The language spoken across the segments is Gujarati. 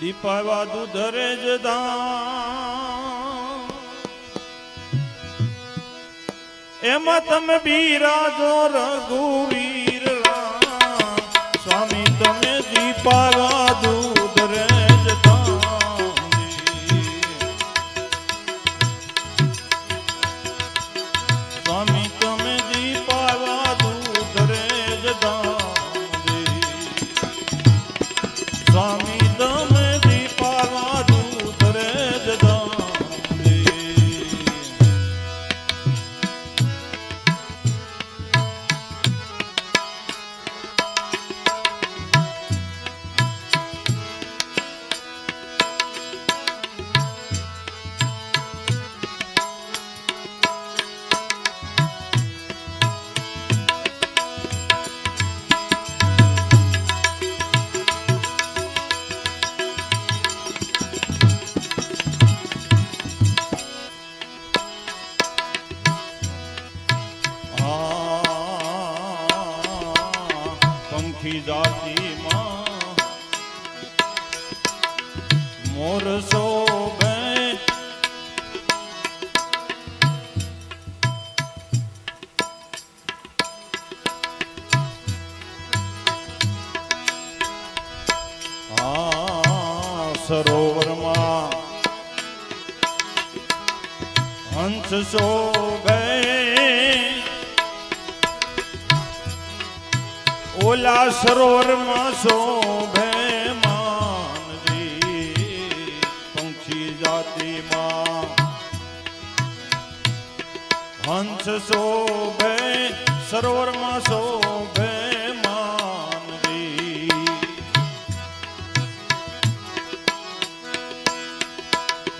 દીપાવા દુધરે જ એમાં તમે બિરાજો રઘુવીર સ્વામી તમે દીપાવા મોર શોભે. સરોવરમાં હંસ શોભે. ઓલા સરોવરમાં શોભે. હંસ શોભે, સરોવરમાં શોભે માનજી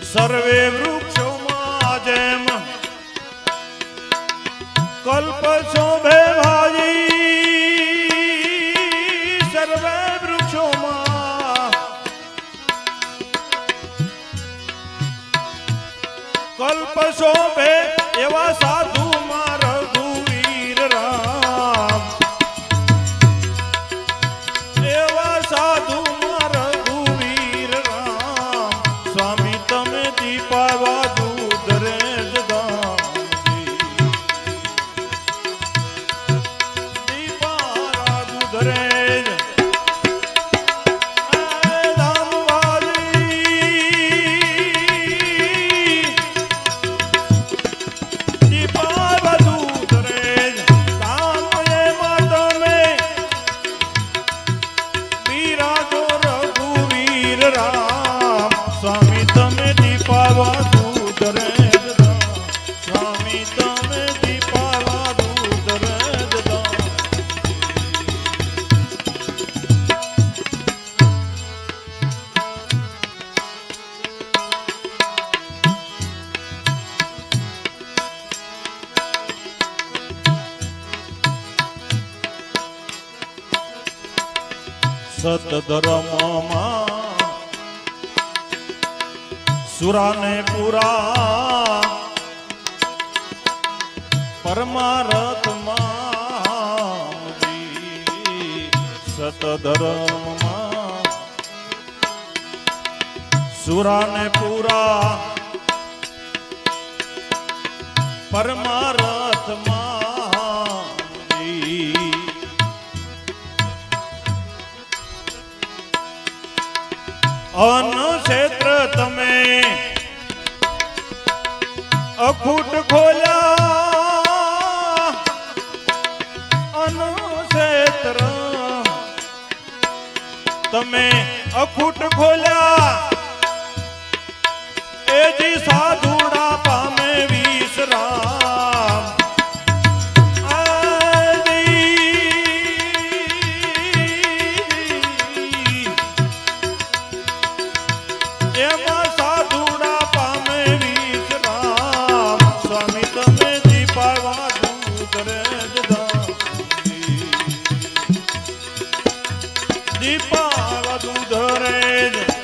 સર્વે વૃક્ષોમાં જેમ કલ્પ શોભે ભાજી, સર્વે વૃક્ષોમાં કલ્પ શોભે સતધર્મમાં સુરાને પુરા પરમારથમાં સતધર્મમાં સુરાને પુરા પરમારથમાં અન ક્ષેત્ર તમે અખૂટ ખોલા અન ક્ષેત્ર તમે અખૂટ ખોલ્યા. દીપાવા દૂધ રે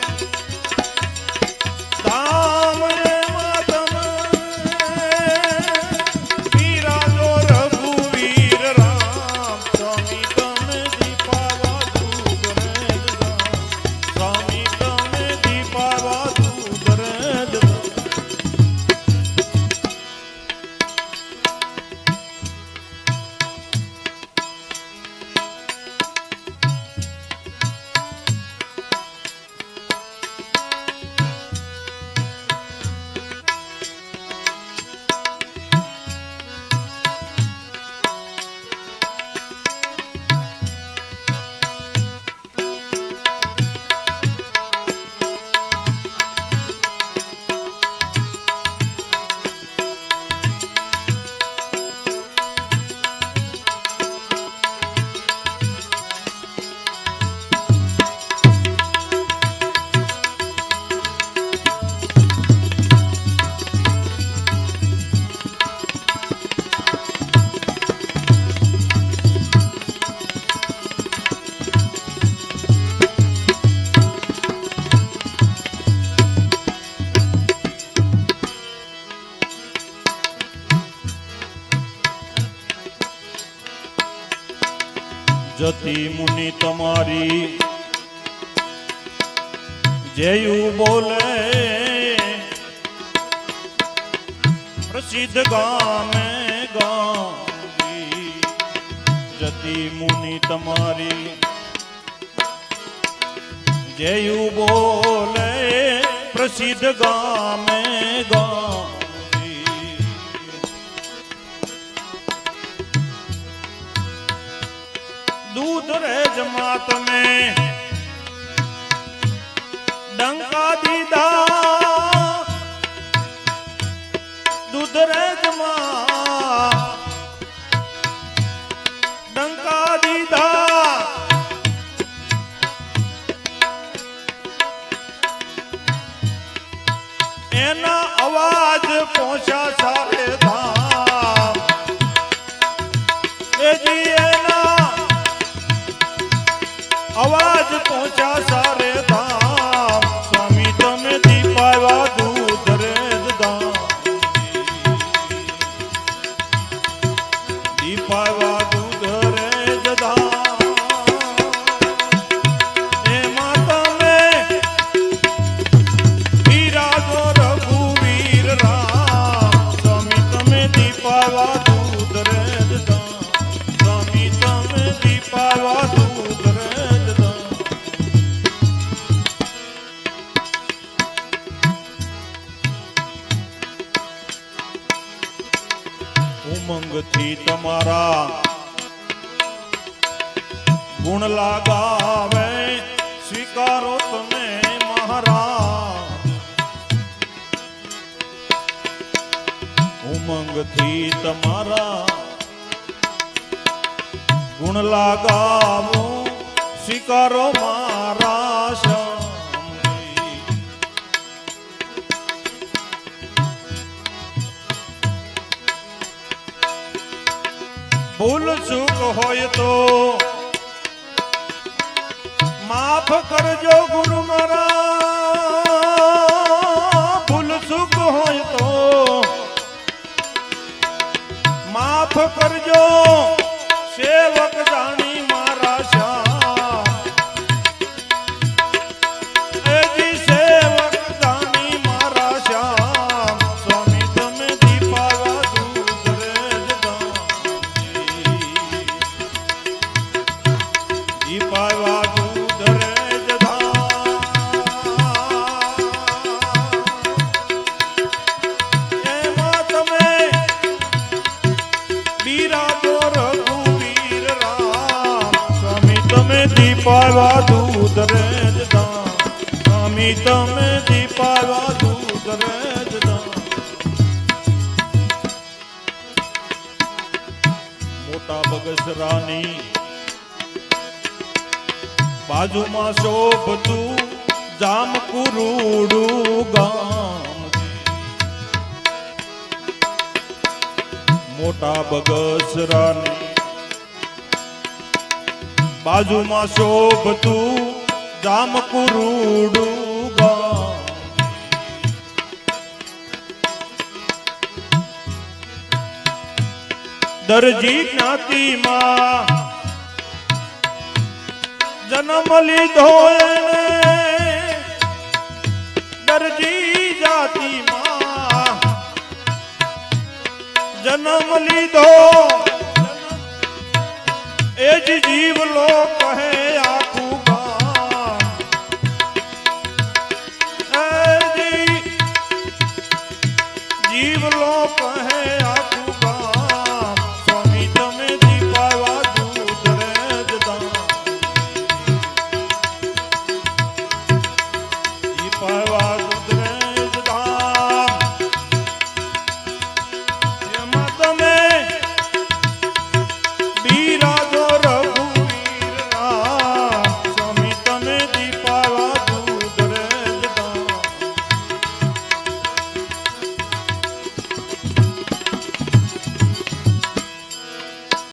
જતી મુનિ તમારી. જેયું બોલે, પ્રસિદ્ધ ગામે ગામડી જતી મુનિ તમારી. જેયું બોલે, પ્રસિદ્ધ ગામે ગામડી દૂધ જમાત મેં ડંકા દીધા. દૂધ રેજમાં ડંકા દીધા. એના અવાજ પહોંચ્યા સારે ધામ ઉમંગથી તમારા ગુણ લાગાવે સ્વીકારો તમે મહારાજ. ઉમંગથી તમારા ગુણ લાગાવો સ્વીકારો મારા ભૂલ ચૂક હોય તો. માફ કરજો ગુરુ તમે દીપાવા દૂધ રેજ દામ સ્વામી, તમે દીપાવા દૂધ રેજ મોટા બગસરાની બાજુમાં શોભતું જામ કુરુડું ગામ મોટા બગસરાની બાજુમાં શોભતું જામકુરુડું દરજી જ્ઞાતિમાં જન્મ લીધો દરજી જાતિમાં જન્મ લીધો એ જ જીવ લો કહે આ